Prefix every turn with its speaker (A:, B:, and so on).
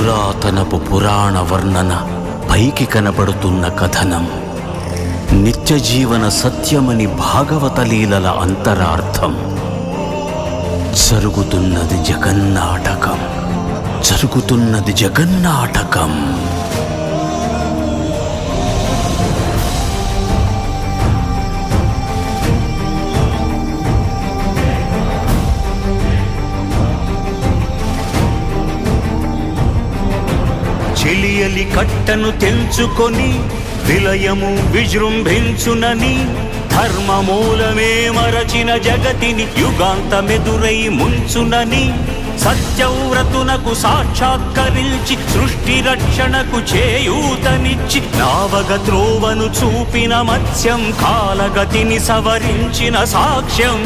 A: పురాతనపు పురాణ వర్ణన పైకి కనబడుతున్న కథనం. నిత్య జీవన సత్యమని భాగవత లీలల అంతరార్థం. జరుగుతున్నది జగన్నాటకం. జరుగుతున్నది జగన్నాటకం. చెలియలి కట్టను తెంచుకొని విలయము విజృంభించునని ధర్మమూలమే మరచిన జగతిని యుగాంతమెదురై ముంచునని సత్యవ్రతునకు సాక్షాత్కరించి సృష్టి రక్షణకు చేయూతనిచ్చి నావగ త్రోవను చూపిన మత్స్యం కాలగతిని సవరించిన సాక్ష్యం